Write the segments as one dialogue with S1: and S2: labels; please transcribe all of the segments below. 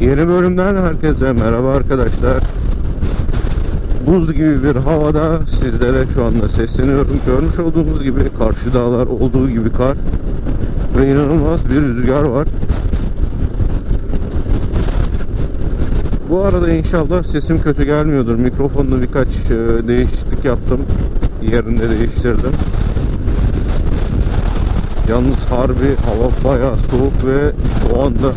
S1: Yeni bölümden herkese merhaba arkadaşlar. Buz gibi bir havada sizlere şu anda sesleniyorum. Görmüş olduğunuz gibi karşı dağlar olduğu gibi kar ve inanılmaz bir rüzgar var. Bu arada inşallah sesim kötü gelmiyordur. Mikrofonda birkaç e, değişiklik yaptım. Yerinde değiştirdim. Yalnız harbi hava bayağı soğuk ve şu anda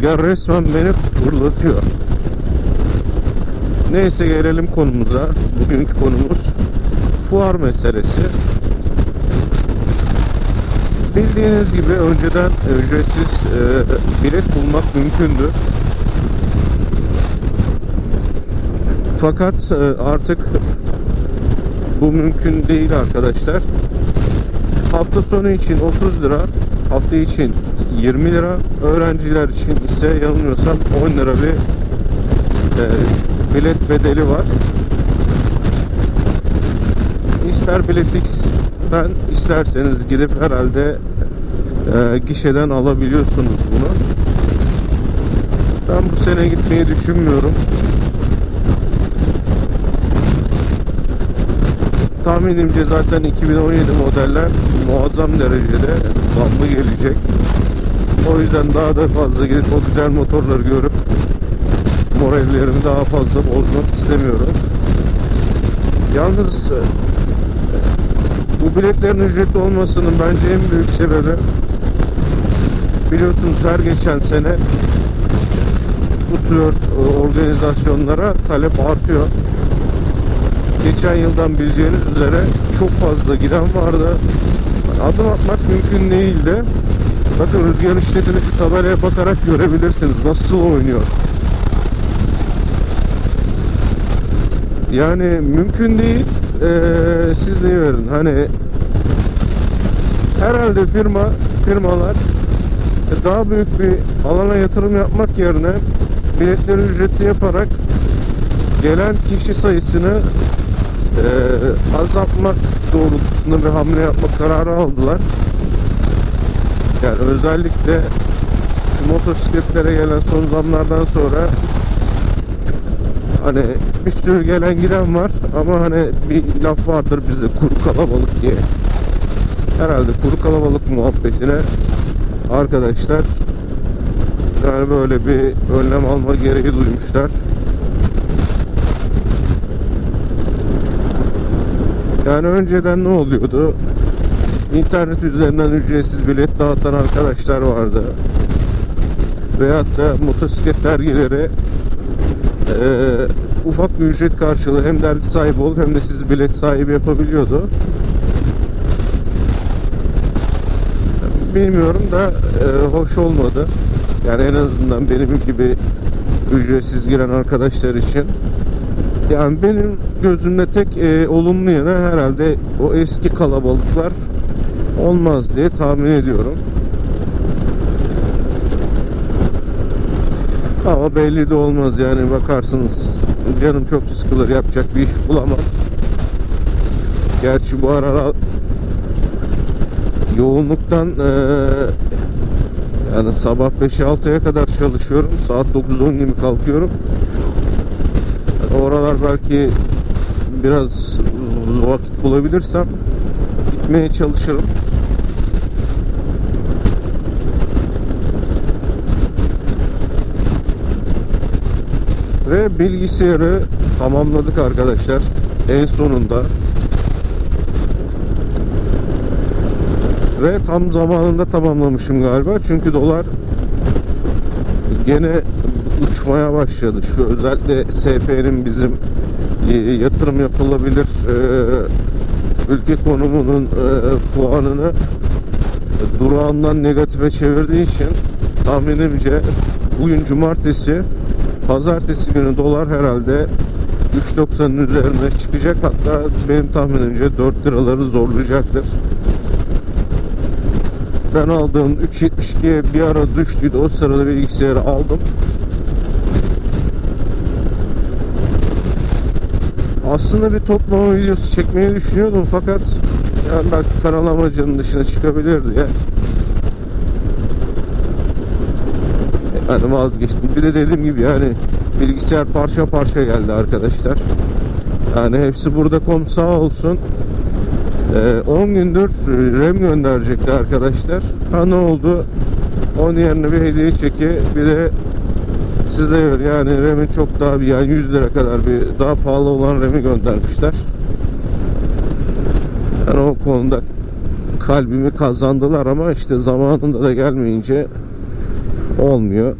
S1: rüzgar resmen beni fırlatıyor. Neyse gelelim konumuza. Bugünkü konumuz fuar meselesi. Bildiğiniz gibi önceden ücretsiz e, bilet bulmak mümkündü. Fakat e, artık bu mümkün değil arkadaşlar. Hafta sonu için 30 lira, hafta için 20 lira, öğrenciler için ise yanılmıyorsam 10 lira bir e, bilet bedeli var. İster biletix'ten isterseniz gidip herhalde e, gişeden alabiliyorsunuz bunu. Ben bu sene gitmeyi düşünmüyorum. Tahminimce zaten 2017 modeller muazzam derecede zamlı gelecek. O yüzden daha da fazla gidip o güzel motorları görüp morallerimi daha fazla bozmak istemiyorum. Yalnız e, bu biletlerin ücretli olmasının bence en büyük sebebi biliyorsunuz her geçen sene bu tür e, organizasyonlara talep artıyor. Geçen yıldan bileceğiniz üzere çok fazla giden vardı. Adım atmak mümkün değildi. Bakın rüzgar işletini şu tabelaya bakarak görebilirsiniz. Nasıl oynuyor. Yani mümkün değil. Ee, siz verin. Hani herhalde firma firmalar daha büyük bir alana yatırım yapmak yerine biletleri ücretli yaparak gelen kişi sayısını e, azaltmak doğrultusunda bir hamle yapma kararı aldılar. Yani özellikle şu motosikletlere gelen son zamlardan sonra hani bir sürü gelen giden var ama hani bir laf vardır bizde kuru kalabalık diye. Herhalde kuru kalabalık muhabbetine arkadaşlar yani böyle bir önlem alma gereği duymuşlar. Yani önceden ne oluyordu? İnternet üzerinden ücretsiz bilet dağıtan arkadaşlar vardı. Veyahut da motosiklet dergileri e, ufak bir ücret karşılığı hem dergi sahibi olup hem de sizi bilet sahibi yapabiliyordu. Bilmiyorum da e, hoş olmadı. Yani en azından benim gibi ücretsiz giren arkadaşlar için. Yani benim gözümde tek e, olumlu yanı herhalde o eski kalabalıklar olmaz diye tahmin ediyorum. Ama belli de olmaz yani bakarsınız canım çok sıkılır yapacak bir iş bulamam. Gerçi bu ara yoğunluktan e, yani sabah 5-6'ya kadar çalışıyorum. Saat 9-10 gibi kalkıyorum. Oralar belki biraz vakit bulabilirsem gitmeye çalışırım. Ve bilgisayarı tamamladık arkadaşlar. En sonunda. Ve tam zamanında tamamlamışım galiba. Çünkü dolar gene uçmaya başladı. Şu özellikle SP'nin bizim yatırım yapılabilir e, ülke konumunun e, puanını durağından negatife çevirdiği için tahminimce bugün cumartesi pazartesi günü dolar herhalde 3.90'ın üzerine çıkacak hatta benim tahminimce 4 liraları zorlayacaktır. Ben aldığım 3.72'ye bir ara düştüydü. O sırada bilgisayarı aldım. Aslında bir toplama videosu çekmeyi düşünüyordum fakat yani belki kanal amacının dışına çıkabilir diye Yani vazgeçtim. Bir de dediğim gibi yani bilgisayar parça parça geldi arkadaşlar. Yani hepsi burada kom sağ olsun. Ee, 10 gündür RAM gönderecekti arkadaşlar. Ha ne oldu? Onun yerine bir hediye çeki bir de siz de gör yani RAM'in çok daha bir yani 100 lira kadar bir daha pahalı olan RAM'i göndermişler. Yani o konuda kalbimi kazandılar ama işte zamanında da gelmeyince olmuyor.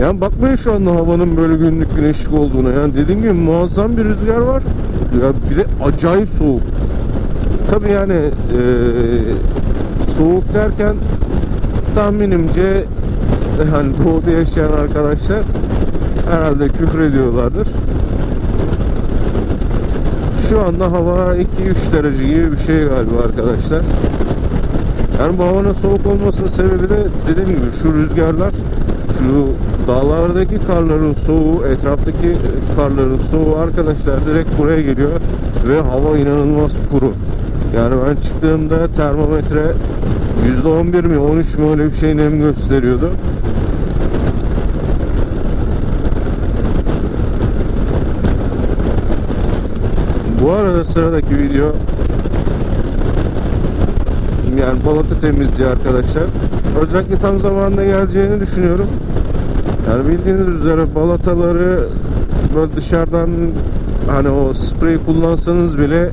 S1: Yani bakmayın şu anda havanın böyle günlük güneşlik olduğuna. Yani dediğim gibi muazzam bir rüzgar var. Ya bir de acayip soğuk. Tabi yani eee, soğuk derken tahminimce hani doğuda yaşayan arkadaşlar herhalde küfür ediyorlardır. Şu anda hava 2-3 derece gibi bir şey galiba arkadaşlar. Yani bu havanın soğuk olmasının sebebi de dediğim gibi şu rüzgarlar şu dağlardaki karların soğuğu, etraftaki karların soğuğu arkadaşlar direkt buraya geliyor ve hava inanılmaz kuru. Yani ben çıktığımda termometre %11 mi 13 mi öyle bir şey nem gösteriyordu. Sıradaki video yani balata temizliği arkadaşlar. Özellikle tam zamanında geleceğini düşünüyorum. Yani bildiğiniz üzere balataları böyle dışarıdan hani o sprey kullansanız bile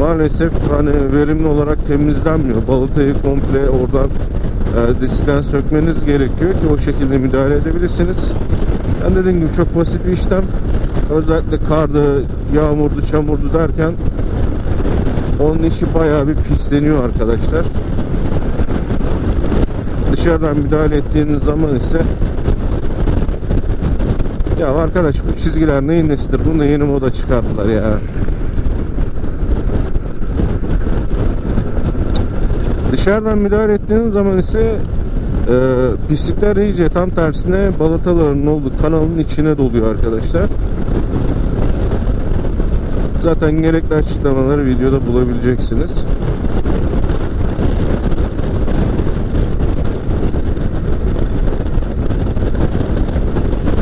S1: maalesef hani verimli olarak temizlenmiyor. Balatayı komple oradan e, diskten sökmeniz gerekiyor ki o şekilde müdahale edebilirsiniz. Ben dediğim gibi çok basit bir işlem. Özellikle kardı, yağmurdu, çamurdu derken onun içi bayağı bir pisleniyor arkadaşlar. Dışarıdan müdahale ettiğiniz zaman ise ya arkadaş bu çizgiler neyin nesidir? Bunu da yeni moda çıkardılar ya. Dışarıdan müdahale ettiğiniz zaman ise e, pislikler iyice tam tersine balataların olduğu kanalın içine doluyor arkadaşlar. Zaten gerekli açıklamaları videoda bulabileceksiniz.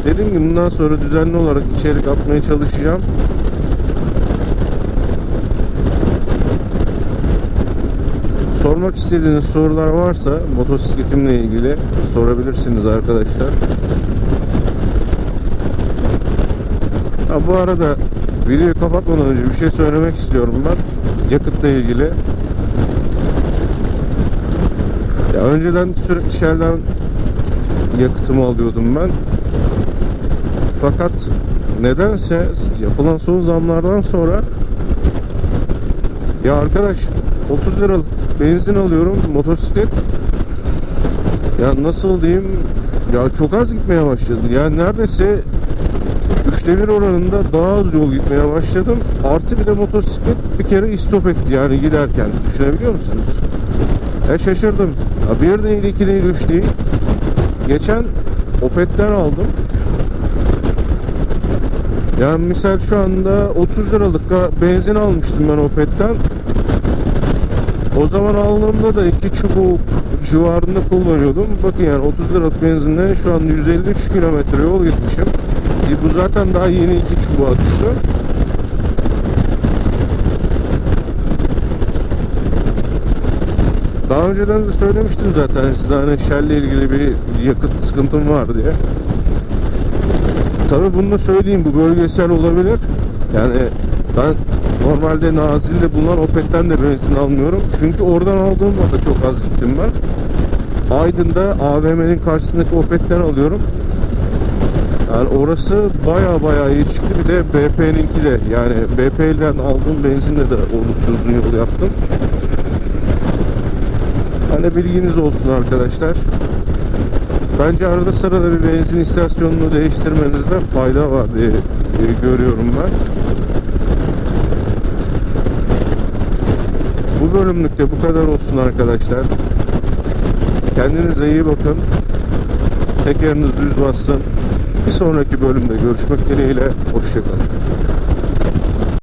S1: Dediğim gibi bundan sonra düzenli olarak içerik atmaya çalışacağım. Sormak istediğiniz sorular varsa motosikletimle ilgili sorabilirsiniz arkadaşlar. Ha, bu arada videoyu kapatmadan önce bir şey söylemek istiyorum ben yakıtla ilgili. Ya önceden sürekli Shell'den yakıtımı alıyordum ben. Fakat nedense yapılan son zamlardan sonra ya arkadaş 30 liralık benzin alıyorum motosiklet ya nasıl diyeyim ya çok az gitmeye başladı. Yani neredeyse üçte bir oranında daha az yol gitmeye başladım. Artı bir de motosiklet bir kere istop etti yani giderken. Düşünebiliyor musunuz? E şaşırdım. Ya bir değil, iki değil, üç değil. Geçen Opet'ten aldım. Yani misal şu anda 30 liralık benzin almıştım ben Opet'ten. O zaman aldığımda da iki çubuk civarında kullanıyordum. Bakın yani 30 liralık benzinle şu an 153 kilometre yol gitmişim. Bu zaten daha yeni iki çubuğa düştü. Daha önceden de söylemiştim zaten size hani Shell ile ilgili bir yakıt sıkıntım var diye. Tabi bunu da söyleyeyim bu bölgesel olabilir. Yani ben normalde Nazilli'de bulunan Opet'ten de benzin almıyorum. Çünkü oradan aldığımda da çok az gittim ben. Aydın'da AVM'nin karşısındaki Opet'ten alıyorum. Yani orası baya baya iyi çıktı. Bir de BP'ninki de yani BP'den aldığım benzinle de oldukça uzun yol yaptım. Hani bilginiz olsun arkadaşlar. Bence arada sırada bir benzin istasyonunu değiştirmenizde fayda var diye, görüyorum ben. Bu bölümlükte bu kadar olsun arkadaşlar. Kendinize iyi bakın. Tekeriniz düz bassın. Bir sonraki bölümde görüşmek dileğiyle. Hoşçakalın.